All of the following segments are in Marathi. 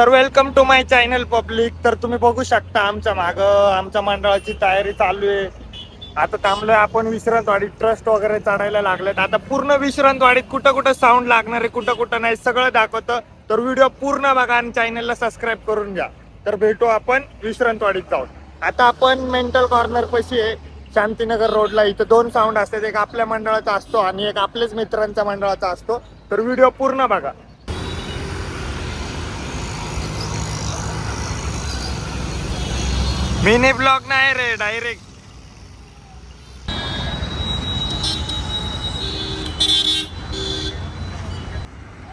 तर welcome to my channel public तर तुम्ही बघू शकता आमच्या माग आमच्या मंडळाची तयारी चालू आहे. आता थांबलोय आपण विश्रांतवाडीत. ट्रस्ट वगैरे चढायला लागलेत. आता पूर्ण विश्रांतवाडीत कुठं कुठं साऊंड लागणार आहे कुठं कुठं नाही सगळं दाखवतं. तर व्हिडिओ पूर्ण बघा आणि चॅनलला सबस्क्राईब करून घ्या. तर भेटू आपण विश्रांतवाडीत जाऊन. आता आपण मेंटल कॉर्नर पशी आहे. शांतीनगर रोडला इथं दोन साऊंड असतात. एक आपल्या मंडळाचा असतो आणि एक आपल्याच मित्रांच्या मंडळाचा असतो. तर व्हिडिओ पूर्ण बघा. मिनी ब्लॉग नाही रे डायरेक्ट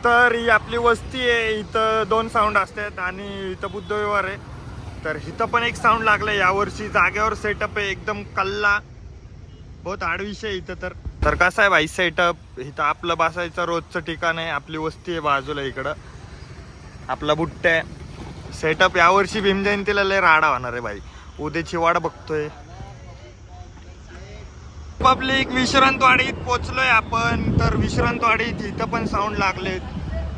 तर ही आपली वस्ती आहे इथं दोन साऊंड असतात आणि इथं बुद्ध व्यवहार आहे. तर इथं पण एक साऊंड लागलं यावर्षी जागेवर सेटअप आहे एकदम कल्ला. बहुत आड विषय आहे इथं तर. तर कसं आहे भाई सेटअप इथं आपलं बसायचं रोजचं ठिकाण आहे आपली वस्ती आहे बाजूला इकडं. आपला बुट्ट्या आहे सेटअप यावर्षी भीमजयंतीला लय राडा होणार आहे भाई. उद्याची वाट बघतोय. पब्लिक विश्रांतवाडीत पोचलोय आपण तर विश्रांतवाडीत इथं पण साऊंड लागलेत.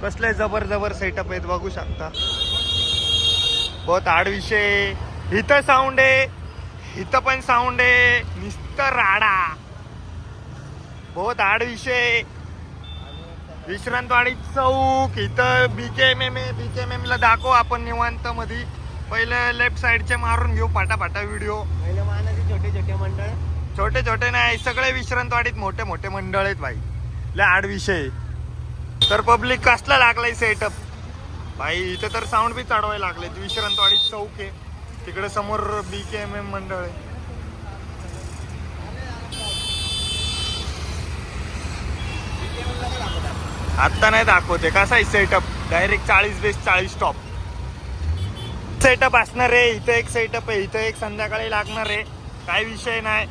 कसले जबर जबर सेटअप आहेत बघू शकता. बहुत आडविषय इथं साऊंड आहे इथं पण साऊंड आहे. नुसतं राडा. बहुत आडविषय विश्रांतवाडीत विश्रांतवाडी चौक इथं बीकेएमएम आहे बीकेएमएम ला दाखव आपण निवांत मध्ये पहिलं लेफ्ट साईडचे मारून घेऊ पाटापाटा व्हिडिओ पहिले मानाचे छोटे छोटे मंडळ. छोटे छोटे नाही सगळे विश्रांतवाडीत मोठे मोठे मंडळ आहेत भाई. लय आड विषय. तर पब्लिक कसला लागलाय सेटअप भाई इथे तर साऊंड बी चढवायला लागले विश्रांतवाडीत चौक आहे. तिकडे समोर बी के एम एम मंडळ आहे. आत्ता नाही दाखवते. कसा आहे सेटअप डायरेक्ट चाळीस बेस चाळीस टॉप सेटअप असणार आहे इथं एक सेटअप आहे इथं एक संध्याकाळी लागणार आहे. काय विषय नाही.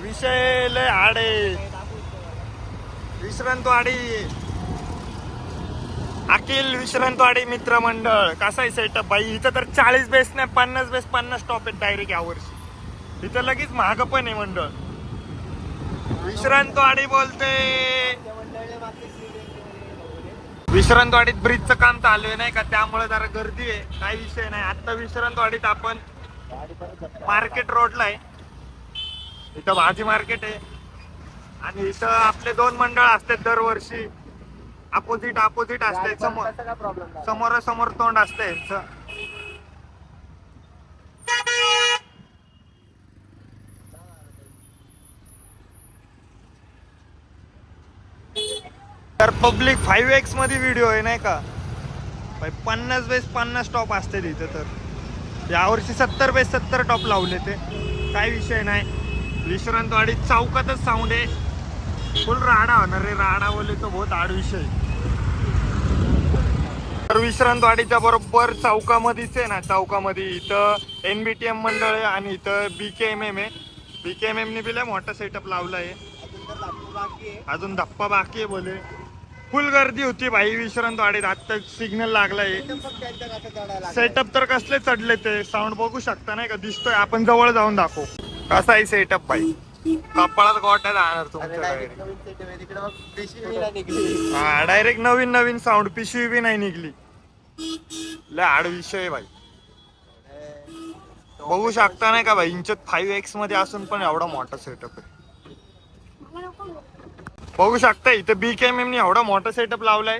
विषय लय हाड आहे. विश्रांतवाडी. अखिल विश्रांतवाडी मित्र मंडळ कसा आहे सेटअप भाई इथं तर चाळीस बेस नाही पन्नास बेस पन्नास टॉप आहेत डायरेक्ट यावर्षी इथं लगेच महाग पण आहे मंडळ. विश्रांतवाडी बोलते विश्रांतवाडीत ब्रिजचं काम चालू आहे नाही का? त्यामुळे जरा गर्दी आहे. काही विषय नाही. आता विश्रांतवाडीत आपण मार्केट रोडला आहे. इथं भाजी मार्केट आहे. आणि इथं आपले दोन मंडळ असतात दरवर्षी. अपोजिट अपोजिट असते समोर समोरासमोर तोंड असतं यांचं तर पब्लिक फाईव्ह एक्समध्ये व्हिडिओ आहे नाही का? भाई पन्नास बेस पन्नास टॉप असते तिथे तर. यावर्षी सत्तर बेस सत्तर टॉप लावले ते. काय विषय नाही. विश्रांतवाडी चौकातच साऊंड आहे. फुल राडा होणार रे राडा बोलले तो बहुत आड विषय. तर विश्रांतवाडीच्या बरोबर चौकामध्येच आहे ना चौकामध्ये इथं एन बी टी एम मंडळ आहे आणि इथं बी के एम एम आहे. बी के एम एमने बिला मोठा सेटअप लावला आहे. अजून धप्पा बाकी आहे बोले. फुल गर्दी होती भाई विश्रांतवाडीत आता सिग्नल लागलाय. सेटअप तर कसले चढले ते साऊंड बघू शकता नाही का? दिसतोय. आपण जवळ जाऊन दाखवू. कसा आहे सेटअप भाई? कपाळात गोट्या जाणार अरे तुमच्या हा डायरेक्ट नवीन नवीन साऊंड पिशवी बी नाही निघली. लय आड विषय आहे भाई. बघू शकता नाही का भाई? इंचत फाईव्ह एक्समध्ये असून पण एवढा मोठा सेटअप आहे. बघू शकता इथं बी के एम एम एवढा मोठा सेटअप लावलाय.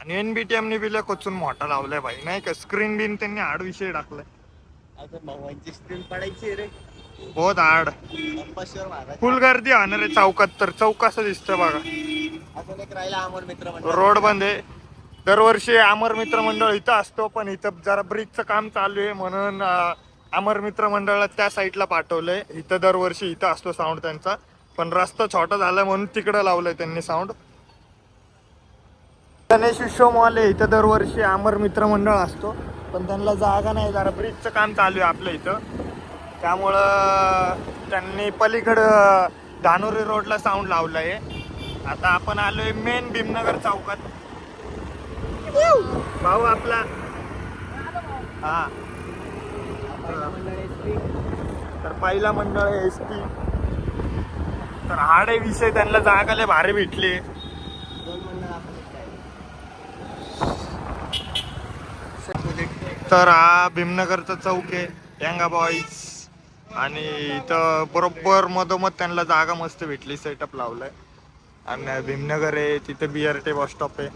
आणि एन बी टी एम ने बी लय कोचून मोठा लावलाय भाई. नाही का? स्क्रीन बिन त्यांनी आड विषय टाकलाय. अजून भावांची स्क्रीन पडायची रे. बहुत आड. फुल गर्दी होणार आहे चौकात तर. चौक कसं दिसतंय बघा. अजून एक राहिला अमोल मित्र मंडळ. रोड बंद आहे. दरवर्षी अमर मित्र मंडळ इथं असतो पण इथं जरा ब्रिजचं काम चालू आहे म्हणून अमर मित्र मंडळाला त्या साईडला पाठवलंय. इथं दरवर्षी इथं असतो साऊंड त्यांचा. पण रस्ता छोटा झाला म्हणून तिकडं लावलंय त्यांनी साऊंड गणेश विश्व मॉल आहे इथं दरवर्षी अमर मित्र मंडळ असतो. पण त्यांना जागा नाही जरा ब्रिजचं काम चालू आहे आपल्या इथं. त्यामुळं त्यांनी पलीकडं धानोरी रोडला साऊंड लावलं आहे आता आपण आलोय मेन भीमनगर चौकात. भाऊ आपला. हा. तर पहिला मंडळ आहे एस टी तर हाड आहे विषय त्यांना जागा लय भारी भेटली. तर हा भीमनगरचा चौक आहे यंगा बॉईज आणि इथं बरोबर मधोमध त्यांना जागा मस्त भेटली सेटअप लावलाय. आणि भीमनगर आहे तिथे B R T bus stop आहे.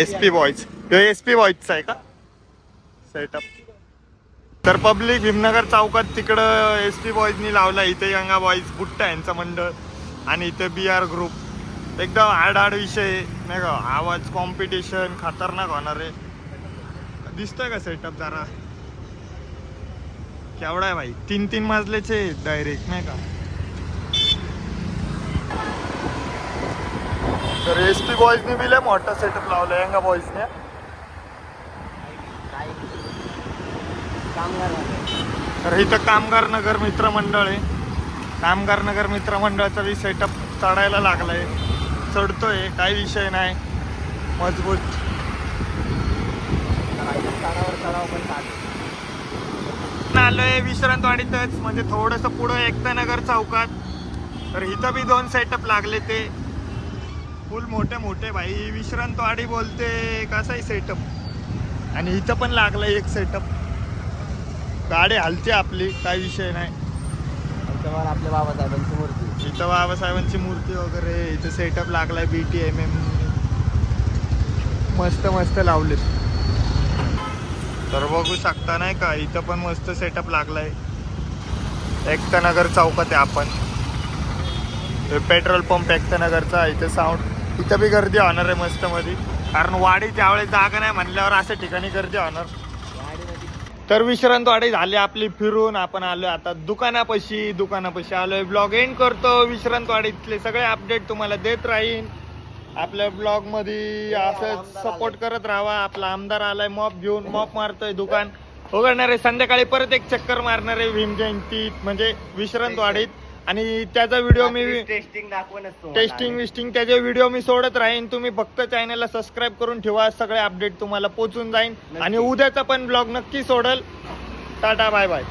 S P boys S P बॉईजचा आहे का? सेटअप तर पब्लिक भीमनगर चौकात तिकडं एस पी बॉईजनी लावला. इथे यंगा बॉईज बुट्टा यांचा मंडळ आणि इथे बी आर ग्रुप एकदम हार्ड विषय नाही का? आवाज कॉम्पिटिशन खतरनाक होणार आहे दिसतंय का सेटअप जरा? केवढा आहे भाई? तीन तीन मजल्याचे डायरेक्ट नाही का? तर एस पी बॉईजनी बी लय मोठा सेटअप लावला यंगा बॉईजने काय कामगार वाले. तर इथं कामगार नगर मित्रमंडळ आहे. कामगार नगर मित्रमंडळाचा बी सेटअप चढायला लागलाय. चढतोय काही विषय नाही. मजबूत. आलोय विश्रांतवाडीतच. म्हणजे थोडस पुढं एकता नगर चौकात. तर इथं बी दोन सेटअप लागले ते. फुल मोठे मोठे. भाई विश्रांतवाडी बोलते कसाही सेटअप आणि इथं पण लागलंय एक सेटअप गाडी हलते आपली काही विषय नाही. त्याच्यावर आपल्या बाबासाहेबांची मूर्ती. इथं बाबासाहेबांची मूर्ती वगैरे इथं सेटअप लागलाय बी टी एम एम मस्त मस्त लावलेत. तर बघू शकता नाही का इथं पण मस्त सेटअप लागलाय. एकता नगर चौकात आहे आपण. पेट्रोल पंप एकता नगरचा इथं साऊंड इथं बी गर्दी होणार आहे मस्त मध्ये कारण वाडी त्यावेळेस जागा नाही म्हणल्यावर अशा ठिकाणी गर्दी होणार. तर विश्रांतवाडी झाली आपली फिरून. आपण आलोय आता दुकानापाशी. दुकानापाशी आलोय. ब्लॉग एंड करतो. विश्रांतवाडीतले सगळे अपडेट तुम्हाला देत राहीन. आपल्या ब्लॉगमध्ये असं सपोर्ट करत राहा. आपला आमदार आलाय मॉप घेऊन मॉप मारतोय दुकान. उघडणार आहे संध्याकाळी परत एक चक्कर मारणार आहे भीम जयंतीत म्हणजे विश्रांतवाडीत आणि त्याचा व्हिडिओ मी टेस्टिंग दाखवूनच तुम्हाला. टेस्टिंग विस्टिंग त्याचे व्हिडिओ मी सोडत राहीन. तुम्ही फक्त चॅनलला सबस्क्राईब करून ठेवा. सगळे अपडेट तुम्हाला पोचून जाईन. आणि उद्याचा पण ब्लॉग नक्की सोडल. Tata bye bye